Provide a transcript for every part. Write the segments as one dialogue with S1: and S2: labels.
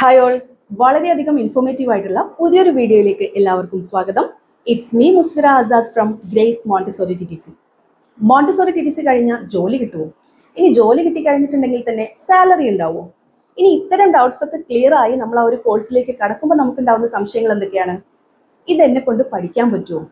S1: Hi all വളരെയധികം informative ആയിട്ടുള്ള പുതിയൊരു വീഡിയോയിലേക്ക് എല്ലാവർക്കും സ്വാഗതം. It's me Musfira Azad from Grace Montessori T T C Montessori T T C കഴിഞ്ഞാൽ ജോലി കിട്ടുമോ ഇനി ജോലി കിട്ടി കഴിഞ്ഞിട്ടുണ്ടെങ്കിൽ തന്നെ സാലറി ഉണ്ടാവുമോ ഇനി ഇത്തരം ഡൗട്ട്സ് ഒക്കെ ക്ലിയർ ആയി നമ്മൾ ആ ഒരു കോഴ്സിലേക്ക് കടക്കുമ്പോൾ നമുക്കുണ്ടാവുന്ന സംശയങ്ങൾ എന്തൊക്കെയാണ്? ഇത് എന്നെ കൊണ്ട് പഠിക്കാൻ പറ്റുമോ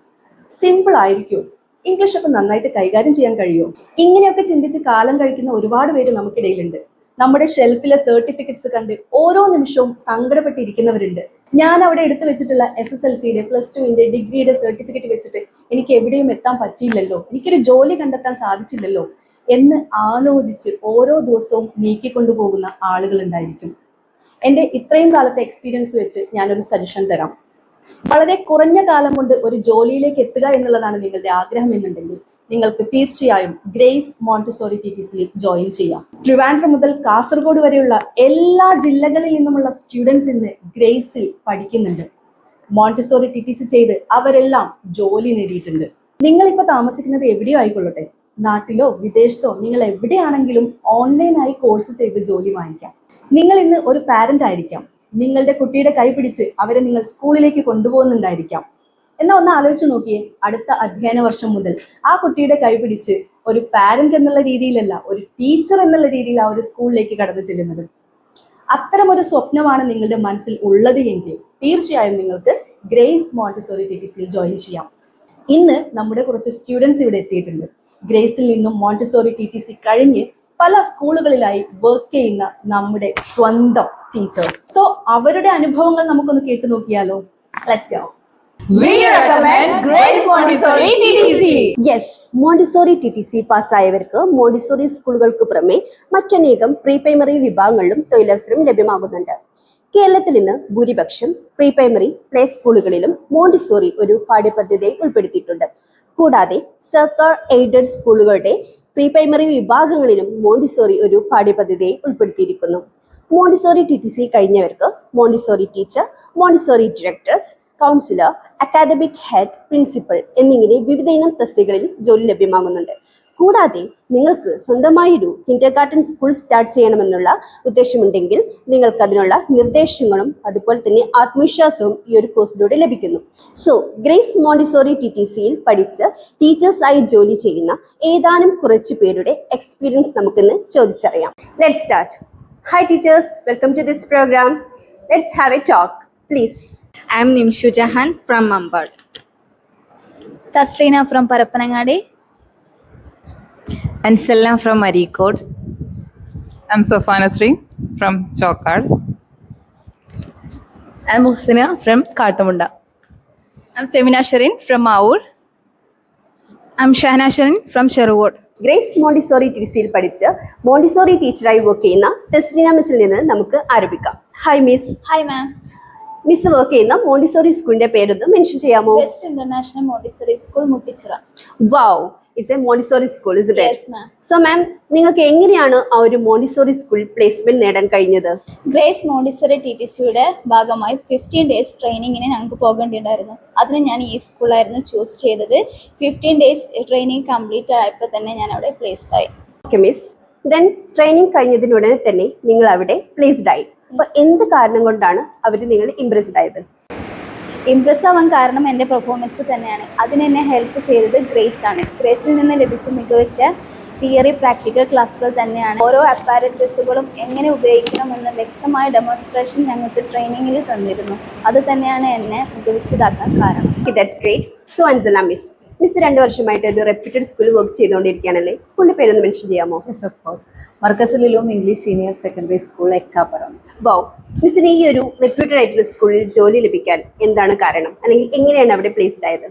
S1: സിമ്പിൾ ആയിരിക്കും? ഇംഗ്ലീഷ് ഒക്കെ നന്നായിട്ട് കൈകാര്യം ചെയ്യാൻ കഴിയുമോ ഇങ്ങനെയൊക്കെ ചിന്തിച്ച് കാലം കഴിക്കുന്ന ഒരുപാട് പേര് നമുക്കിടയിലുണ്ട്. നമ്മുടെ ഷെൽഫിലെ സർട്ടിഫിക്കറ്റ്സ് കണ്ട് ഓരോ നിമിഷവും സങ്കടപ്പെട്ടിരിക്കുന്നവരുണ്ട്. ഞാൻ അവിടെ എടുത്തു വെച്ചിട്ടുള്ള എസ് എസ് എൽ സിയുടെ പ്ലസ് ടുവിന്റെ ഡിഗ്രിയുടെ സർട്ടിഫിക്കറ്റ് വെച്ചിട്ട് എനിക്ക് എവിടെയും എത്താൻ പറ്റിയില്ലല്ലോ. എനിക്കൊരു ജോലി കണ്ടെത്താൻ സാധിച്ചില്ലല്ലോ എന്ന് ആലോചിച്ച് ഓരോ ദിവസവും നീക്കിക്കൊണ്ടുപോകുന്ന ആളുകൾ ഉണ്ടായിരിക്കും. എന്റെ ഇത്രയും കാലത്തെ എക്സ്പീരിയൻസ് വെച്ച് ഞാനൊരു സജഷൻ തരാം. വളരെ കുറഞ്ഞ കാലം കൊണ്ട് ഒരു ജോലിയിലേക്ക് എത്തുക എന്നുള്ളതാണ് നിങ്ങളുടെ ആഗ്രഹം എന്നുണ്ടെങ്കിൽ നിങ്ങൾക്ക് തീർച്ചയായും ഗ്രേസ് മോണ്ടിസോറി ടി ടി സിയിൽ ജോയിൻ ചെയ്യാം. ട്രിവാൻഡ്രം മുതൽ കാസർഗോഡ് വരെയുള്ള എല്ലാ ജില്ലകളിൽ നിന്നുമുള്ള സ്റ്റുഡൻസ് ഇന്ന് ഗ്രേസിൽ പഠിക്കുന്നുണ്ട്. മോണ്ടിസോറി ടി ടി സി ചെയ്ത് അവരെല്ലാം ജോലി നേടിയിട്ടുണ്ട്. നിങ്ങൾ ഇപ്പൊ താമസിക്കുന്നത് എവിടെയോ ആയിക്കൊള്ളട്ടെ. നാട്ടിലോ വിദേശത്തോ നിങ്ങൾ എവിടെയാണെങ്കിലും ഓൺലൈനായി കോഴ്സ് ചെയ്ത് ജോലി വാങ്ങിക്കാം. നിങ്ങൾ ഇന്ന് ഒരു പാരന്റ് ആയിരിക്കാം. നിങ്ങളുടെ കുട്ടിയുടെ കൈ പിടിച്ച് അവരെ നിങ്ങൾ സ്കൂളിലേക്ക് കൊണ്ടുപോകുന്നുണ്ടായിരിക്കാം. എന്നാൽ ഒന്ന് ആലോചിച്ച് നോക്കിയേ അടുത്ത അധ്യയന വർഷം മുതൽ ആ കുട്ടിയുടെ കൈ പിടിച്ച് ഒരു പാരന്റ് എന്നുള്ള രീതിയിലല്ല ഒരു ടീച്ചർ എന്നുള്ള രീതിയിൽ ആ ഒരു സ്കൂളിലേക്ക് കടന്നു ചെല്ലുന്നത്. അത്തരം ഒരു സ്വപ്നമാണ് നിങ്ങളുടെ മനസ്സിൽ ഉള്ളത് എങ്കിൽ തീർച്ചയായും നിങ്ങൾക്ക് ഗ്രേസ് മോണ്ടിസോറി ടി ജോയിൻ ചെയ്യാം. ഇന്ന് നമ്മുടെ കുറച്ച് സ്റ്റുഡൻസ് ഇവിടെ എത്തിയിട്ടുണ്ട്. ഗ്രേസിൽ നിന്നും മോണ്ടിസോറി ടി ടി സി കഴിഞ്ഞ് പല സ്കൂളുകളിലായി വർക്ക് ചെയ്യുന്ന നമ്മുടെ സ്വന്തം ടീച്ചേഴ്സ് സോ അവരുടെ അനുഭവങ്ങൾ നമുക്കൊന്ന് കേട്ടു നോക്കിയാലോ? Let's go
S2: We recommend Grace Montessori TTC.
S3: Yes Montessori T T C പാസ്സായവർക്ക് Montessori സ്കൂളുകൾക്ക് പുറമെ മറ്റനേകം പ്രീ പ്രൈമറി വിഭാഗങ്ങളിലും തൊഴിലവസരം ലഭ്യമാകുന്നുണ്ട്. കേരളത്തിൽ ഇന്ന് ഭൂരിപക്ഷം പ്രീ പ്രൈമറി പ്ലേ സ്കൂളുകളിലും മോണ്ടിസോറി ഒരു പാഠ്യപദ്ധതിയെ ഉൾപ്പെടുത്തിയിട്ടുണ്ട്. കൂടാതെ സർക്കാർ എയ്ഡഡ് സ്കൂളുകളുടെ പ്രീ പ്രൈമറി വിഭാഗങ്ങളിലും മോണ്ടിസോറി ഒരു പാഠ്യപദ്ധതിയെ ഉൾപ്പെടുത്തിയിരിക്കുന്നു. Montessori T T C കഴിഞ്ഞവർക്ക് Montessori teacher Montessori directors counsellor academic head principal എന്നിങ്ങനെ വിവിധ ഇനം തസ്തികളിൽ ജോലി ലഭ്യമാകുന്നുണ്ട്. കൂടാതെ നിങ്ങൾക്ക് സ്വന്തമായി ഒരു കിൻഡർ ഗാർട്ടൻ സ്കൂൾ സ്റ്റാർട്ട് ചെയ്യണമെന്നുള്ള ഉദ്ദേശമുണ്ടെങ്കിൽ നിങ്ങൾക്ക് അതിനുള്ള നിർദ്ദേശങ്ങളും അതുപോലെ തന്നെ ആത്മവിശ്വാസവും ഈ ഒരു കോഴ്സിലൂടെ ലഭിക്കുന്നു. So Grace Montessori T T സിയിൽ പഠിച്ച് ടീച്ചേഴ്സായി ജോലി ചെയ്യുന്ന ഏതാനും കുറച്ച് പേരുടെ എക്സ്പീരിയൻസ് നമുക്കിന്ന് ചോദിച്ചറിയാം. Let start hi teachers welcome to this programme let's have a talk please
S4: I'm Nimshu Jahan from Nimshu Thasleena from Mambad. Taslina from Parapanangadi.
S2: Anselna from Arikod. I'm Sofana Sri from Chokad.
S4: I'm Husina from Katamunda. I'm Femina Sharin from Maur. I'm Shahna Sharin from Sherwood.
S3: Grace Montessori T സിയിൽ പഠിച്ച് Montessori ടീച്ചറായി work ചെയ്യുന്ന ടെസ്ലിന മിസ്സിൽ നിന്ന് നമുക്ക് ആരംഭിക്കാം hi miss
S4: Hi ma'am.
S3: Miss work ചെയ്യുന്ന Montessori സ്കൂളിന്റെ പേരൊന്ന് mention ചെയ്യാമോ
S4: West International Montessori School Muttichira.
S3: Wow is a Montessori school is so ma'am നിങ്ങൾക്ക് എങ്ങനെയാണ് ആ ഒരു മോണ്ടിസോറി സ്കൂൾ പ്ലേസ്മെന്റ് നേടാൻ കഴിഞ്ഞത്?
S4: ഗ്രേസ് മോണ്ടിസോറി ടി ടി സിയുടെ ഭാഗമായി ഫിഫ്റ്റീൻ ഡേയ്സ് ട്രെയിനിങ്ങിന് ഞങ്ങൾക്ക് പോകേണ്ടിയുണ്ടായിരുന്നു. അതിന് ഞാൻ ഈ സ്കൂളായിരുന്നു ചൂസ് ചെയ്തത്. ഫിഫ്റ്റീൻ ഡേയ്സ് ട്രെയിനിങ് കംപ്ലീറ്റ് ആയപ്പോൾ തന്നെ ഞാൻ അവിടെ പ്ലേസ്ഡ് ആയി.
S3: ഓക്കെ മിസ് ദെൻ ട്രെയിനിങ് കഴിഞ്ഞതിനുടനെ തന്നെ നിങ്ങൾ അവിടെ പ്ലേസ്ഡ് ആയി. അപ്പൊ എന്ത് കാരണം കൊണ്ടാണ് അവർ നിങ്ങൾ ഇംപ്രസ്ഡ് ആയത്?
S4: ഇംപ്രസ് ആവാൻ കാരണം എന്റെ പെർഫോമൻസ് തന്നെയാണ്. അതിനെന്നെ ഹെൽപ്പ് ചെയ്തത് ഗ്രേസ് ആണ്. ഗ്രേസിൽ നിന്ന് ലഭിച്ച മികവുറ്റ തിയറി പ്രാക്ടിക്കൽ ക്ലാസ്സുകൾ തന്നെയാണ്. ഓരോ അപ്പാരറ്റസുകളും എങ്ങനെ ഉപയോഗിക്കണമെന്ന് വ്യക്തമായ ഡെമോൺസ്ട്രേഷൻ ഞങ്ങൾക്ക് ട്രെയിനിങ്ങിൽ തന്നിരുന്നു. അത് തന്നെയാണ് എന്നെ മികവുറ്റതാക്കാൻ കാരണം.
S3: Great so Ansala miss miss രണ്ട് വർഷമായിട്ട് ഒരു റെപ്യൂട്ടഡ് സ്കൂളിൽ വർക്ക് ചെയ്തുകൊണ്ടിരിക്കുകയാണല്ലേ? സ്കൂളിന്റെ പേരൊന്ന് മെൻഷൻ ചെയ്യാമോ?
S2: Of course. മർക്കസിലും English senior secondary school Ekkapuram.
S3: Wow മിസ്സിന് ഈ ഒരു റെപ്യൂട്ടഡ് ആയിട്ടുള്ള സ്കൂളിൽ ജോലി ലഭിക്കാൻ എന്താണ് കാരണം? അല്ലെങ്കിൽ എങ്ങനെയാണ് അവിടെ പ്ലേസ്ഡ് ആയത്?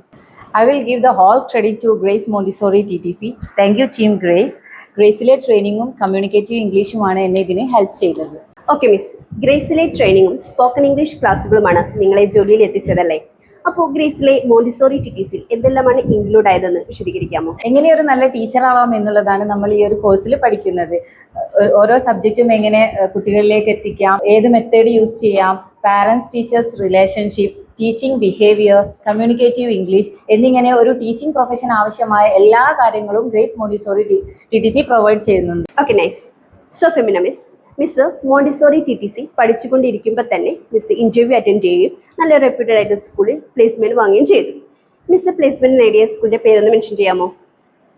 S5: I will give the whole credit to Grace Montessori T T C thank you team Grace ഗ്രേസിലെ ട്രെയിനിങ്ങും കമ്മ്യൂണിക്കേറ്റീവ് ഇംഗ്ലീഷുമാണ് എന്നെ ഇതിന് ഹെൽപ്പ് ചെയ്തത്.
S3: ഓക്കെ മിസ് ഗ്രേസിലെ ട്രെയിനിങ്ങും സ്പോക്കൺ ഇംഗ്ലീഷ് ക്ലാസ്സുകളുമാണ് നിങ്ങളെ ജോലിയിൽ എത്തിച്ചതല്ലേ? അപ്പോൾ ഗ്രേസിലെ മോണ്ടിസോറി ടിറ്റീസിൽ എന്തെല്ലാമാണ് ഇൻക്ലൂഡ് ആയതെന്ന് വിശദീകരിക്കാമോ?
S5: എങ്ങനെ ഒരു നല്ല ടീച്ചർ ആവാം എന്നുള്ളതാണ് നമ്മൾ ഈ ഒരു കോഴ്സിൽ പഠിക്കുന്നത്. ഓരോ സബ്ജക്റ്റും എങ്ങനെ കുട്ടികളിലേക്ക് എത്തിക്കാം ഏത് മെത്തേഡ് യൂസ് ചെയ്യാം parents teachers relationship teaching behaviour communicative English എന്നിങ്ങനെ ഒരു ടീച്ചിങ് പ്രൊഫഷൻ ആവശ്യമായ എല്ലാ കാര്യങ്ങളും Grace Montessori T T C provide ചെയ്യുന്നുണ്ട്
S3: okay nice so Femina miss Montessori T T C പഠിച്ചുകൊണ്ടിരിക്കുമ്പോൾ തന്നെ മിസ് ഇന്റർവ്യൂ അറ്റൻഡ് ചെയ്യുകയും നല്ല റെപ്യൂട്ടഡ് ആയിട്ട് സ്കൂളിൽ പ്ലേസ്മെന്റ് വാങ്ങുകയും ചെയ്തു. മിസ് പ്ലേസ്മെന്റ് നേടിയ സ്കൂളിന്റെ പേരൊന്ന് മെൻഷൻ ചെയ്യാമോ?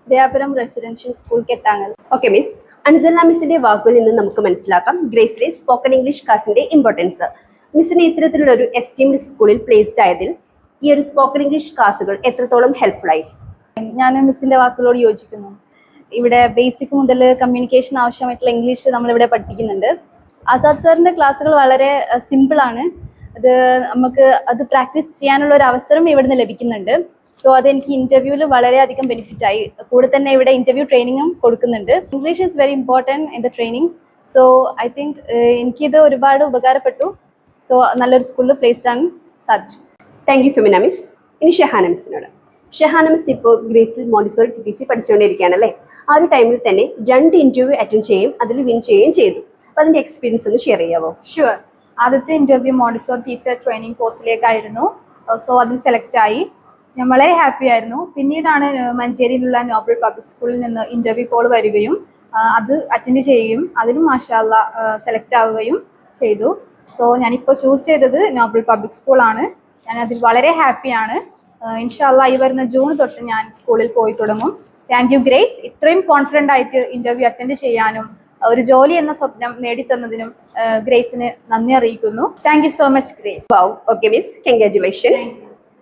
S4: Dayapuram residential school Kettangal.
S3: Okay miss Ansala മിസ്സിന്റെ വാക്കുകളിൽ നിന്ന് നമുക്ക് മനസ്സിലാക്കാം. ഗ്രേസിലെ സ്പോക്കൺ ഇംഗ്ലീഷ് ക്ലാസ്സിന്റെ ഇമ്പോർട്ടൻസ് മിസ്സിന് ഇത്തരത്തിലുള്ള ഒരു എസ്റ്റീംഡ് സ്കൂളിൽ പ്ലേസ്ഡ് ആയതിൽ ഈ ഒരു സ്പോക്കൺ ഇംഗ്ലീഷ് ക്ലാസ്സുകൾ എത്രത്തോളം ഹെൽപ്ഫുൾ ആയി?
S4: ഞാൻ മിസ്സിന്റെ വാക്കുകളോട് യോജിക്കുന്നു. ഇവിടെ ബേസിക് മുതൽ കമ്മ്യൂണിക്കേഷൻ ആവശ്യമായിട്ടുള്ള ഇംഗ്ലീഷ് നമ്മളിവിടെ പഠിപ്പിക്കുന്നുണ്ട്. ആസാദ് സാറിന്റെ ക്ലാസ്സുകൾ വളരെ സിമ്പിളാണ് അത് നമുക്ക് അത് പ്രാക്ടീസ് ചെയ്യാനുള്ള ഒരു അവസരം ഇവിടുന്ന് ലഭിക്കുന്നുണ്ട്. സോ അതെനിക്ക് ഇന്റർവ്യൂവിൽ വളരെയധികം ബെനിഫിറ്റ് ആയി. കൂടെ തന്നെ ഇവിടെ ഇന്റർവ്യൂ ട്രെയിനിങ്ങും കൊടുക്കുന്നുണ്ട്. English is very important in the training so I think എനിക്കിത് ഒരുപാട് ഉപകാരപ്പെട്ടു. സോ നല്ലൊരു സ്കൂളിൽ പ്ലേസ്ഡ് ആണ് സാധിച്ചു.
S3: താങ്ക് യു ഫെമിന മിസ് ഇനി ഷഹാന മിസ്സിനോട്. ഷഹാന ഇപ്പോൾ ഗ്രീസിൽ മോണ്ടിസോറി ടി ടി സി പഠിച്ചുകൊണ്ടിരിക്കുകയാണ് അല്ലേ ആ ഒരു ടൈമിൽ തന്നെ രണ്ട് ഇന്റർവ്യൂ അറ്റൻഡ് ചെയ്യും അതിൽ വിൻ ചെയ്യുകയും ചെയ്തു. അപ്പോൾ അതിന്റെ എക്സ്പീരിയൻസ് ഒന്ന് ഷെയർ ചെയ്യാവോ?
S6: ഷുവർ ആദ്യത്തെ ഇന്റർവ്യൂ മോണ്ടിസോർ ടീച്ചർ ട്രെയിനിങ് കോഴ്സിലേക്കായിരുന്നു സോ അതിൽ സെലക്ട് ആയി. ഞാൻ വളരെ ഹാപ്പി ആയിരുന്നു. പിന്നീടാണ് ഏഹ്, മഞ്ചേരിയിലുള്ള നോബൽ പബ്ലിക് സ്കൂളിൽ നിന്ന് ഇന്റർവ്യൂ കോൾ വരികയും അത് അറ്റൻഡ് ചെയ്യുകയും അതിലും മാഷാല്ല സെലക്ട് ആവുകയും ചെയ്തു. സോ ഞാനിപ്പോൾ ചൂസ് ചെയ്തത് നോബൽ പബ്ലിക് സ്കൂളാണ് ഞാൻ അതിൽ വളരെ ഹാപ്പിയാണ് ഇൻഷാല്ല ഈ വരുന്ന ജൂൺ തൊട്ട് ഞാൻ സ്കൂളിൽ പോയി തുടങ്ങും. താങ്ക് യു ഗ്രേസ് ഇത്രയും കോൺഫിഡന്റ് ആയിട്ട് ഇന്റർവ്യൂ അറ്റൻഡ് ചെയ്യാനും ഒരു ജോലി എന്ന സ്വപ്നം നേടിത്തന്നതിനും ഗ്രേസിന് നന്ദി അറിയിക്കുന്നു. Thank you so much Grace
S3: okay miss congratulations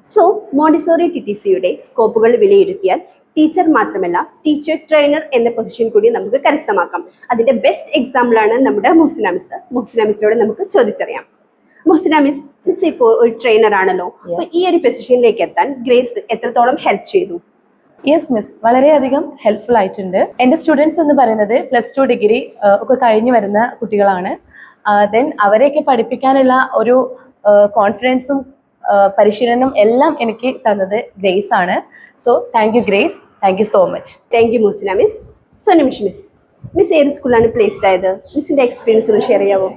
S3: so Montessori T T സിയുടെ സ്കോപ്പുകൾ വിലയിരുത്തിയാൽ ടീച്ചർ മാത്രമല്ല ടീച്ചർ ട്രെയിനർ എന്ന പൊസിഷൻ കൂടി നമുക്ക് കരസ്ഥമാക്കാം. അതിന്റെ ബെസ്റ്റ് എക്സാമ്പിൾ ആണ് നമ്മുടെ മുഹ്സിന മിസ് മുഹ്സിന മിസ്സിനോട് നമുക്ക് ചോദിച്ചറിയാം. മുഹ്സിന മിസ് മിസ് ഇപ്പോൾ ഒരു ട്രെയിനർ ആണല്ലോ. അപ്പൊ ഈ ഒരു പൊസിഷനിലേക്ക് എത്താൻ ഗ്രേസ് എത്രത്തോളം ഹെൽപ്പ് ചെയ്തു?
S7: യെസ് മിസ് വളരെയധികം ഹെൽപ്ഫുൾ ആയിട്ടുണ്ട്. എന്റെ സ്റ്റുഡൻസ് എന്ന് പറയുന്നത് പ്ലസ് ടു ഡിഗ്രി ഒക്കെ കഴിഞ്ഞു വരുന്ന കുട്ടികളാണ്. ദെൻ അവരെയൊക്കെ പഠിപ്പിക്കാനുള്ള ഒരു കോൺഫിഡൻസും പരിശീലനം എല്ലാം എനിക്ക് തന്നത് ഗ്രേസ് ആണ്. So thank you Grace. Thank you so much
S3: thank you Muhsina miss so Nimish miss miss ഏത് സ്കൂളിലാണ് പ്ലേസ്ഡ് ആയത്? മിസ്സിന്റെ എക്സ്പീരിയൻസ് ഒന്ന് ഷെയർ ചെയ്യാമോ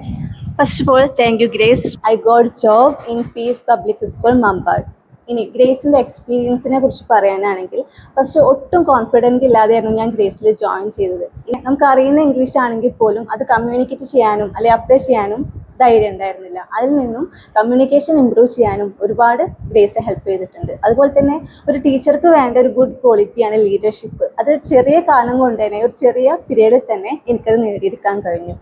S8: first of all thank you Grace I got job in peace public school Mambad ഇനി ഗ്രേസിന്റെ എക്സ്പീരിയൻസിനെ കുറിച്ച് പറയാനാണെങ്കിൽ ഫസ്റ്റ് ഒട്ടും കോൺഫിഡന്റ് ഇല്ലാതെയായിരുന്നു ഞാൻ ഗ്രേസിൽ ജോയിൻ ചെയ്തത്. നമുക്ക് അറിയുന്ന ഇംഗ്ലീഷ് ആണെങ്കിൽ പോലും അത് കമ്മ്യൂണിക്കേറ്റ് ചെയ്യാനും അല്ലെങ്കിൽ അപ്ലൈ ചെയ്യാനും ധൈര്യം ഉണ്ടായിരുന്നില്ല. അതിൽ നിന്നും കമ്മ്യൂണിക്കേഷൻ ഇമ്പ്രൂവ് ചെയ്യാനും ഒരുപാട് ഗ്രേസ് ഹെൽപ്പ് ചെയ്തിട്ടുണ്ട്. അതുപോലെ തന്നെ ഒരു ടീച്ചർക്ക് വേണ്ട ഒരു ഗുഡ് ക്വാളിറ്റിയാണ് ലീഡർഷിപ്പ് അത് ചെറിയ കാലം കൊണ്ട് തന്നെ ഒരു ചെറിയ പീരീഡിൽ തന്നെ എനിക്കത് നേടിയെടുക്കാൻ കഴിഞ്ഞു.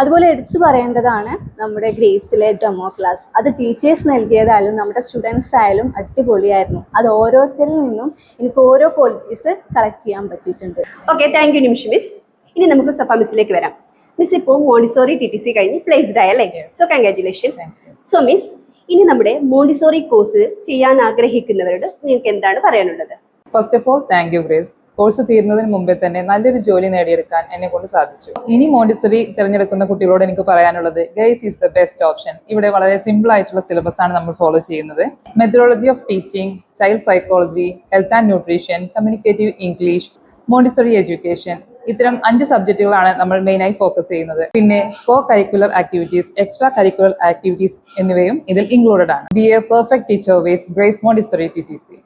S8: അതുപോലെ എടുത്തു പറയേണ്ടതാണ് നമ്മുടെ ഗ്രേസിലെ ഡെമോ ക്ലാസ് അത് ടീച്ചേഴ്സ് നൽകിയതായാലും നമ്മുടെ സ്റ്റുഡൻസ് ആയാലും അടിപൊളിയായിരുന്നു. അത് ഓരോരുത്തരിൽ നിന്നും എനിക്ക് ഓരോ ക്വാളിറ്റീസ് കളക്ട് ചെയ്യാൻ പറ്റിയിട്ടുണ്ട്.
S3: Okay thank you Nimish miss ഇനി നമുക്ക് സഫ മിസ്സിലേക്ക് വരാം. മിസ് ഇപ്പോൾ മോണ്ടിസോറി ടി ടി സി കഴിഞ്ഞ് പ്ലേസ്ഡ് ആയല്ലേ സോ കൺഗ്രാറ്റുലേഷൻസ് സോ മിസ് ഇനി നമ്മുടെ മോണ്ടിസോറി കോഴ്സ് ചെയ്യാൻ ആഗ്രഹിക്കുന്നവരോട് നിങ്ങൾക്ക് എന്താണ് പറയാനുള്ളത്?
S2: First of all thank you Grace course തീരുന്നതിന് മുമ്പേ തന്നെ നല്ലൊരു ജോലി നേടിയെടുക്കാൻ എന്നെ കൊണ്ട് സാധിച്ചു. ഇനി മോണ്ടിസറി തിരഞ്ഞെടുക്കുന്ന കുട്ടികളോട് എനിക്ക് പറയാനുള്ളത് guys is the best option ഇവിടെ വളരെ സിമ്പിൾ ആയിട്ടുള്ള സിലബസ് ആണ് നമ്മൾ ഫോളോ ചെയ്യുന്നത്. Methodology of teaching child psychology health and nutrition communicative English Montessori education ഇത്തരം അഞ്ച് സബ്ജക്റ്റുകളാണ് നമ്മൾ മെയിനായി ഫോക്കസ് ചെയ്യുന്നത്. പിന്നെ co curricular activities extra curricular activities എന്നിവയും ഇതിൽ ഇൻക്ലൂഡഡ് ആണ്. Be a perfect teacher with Grace Montessori T T C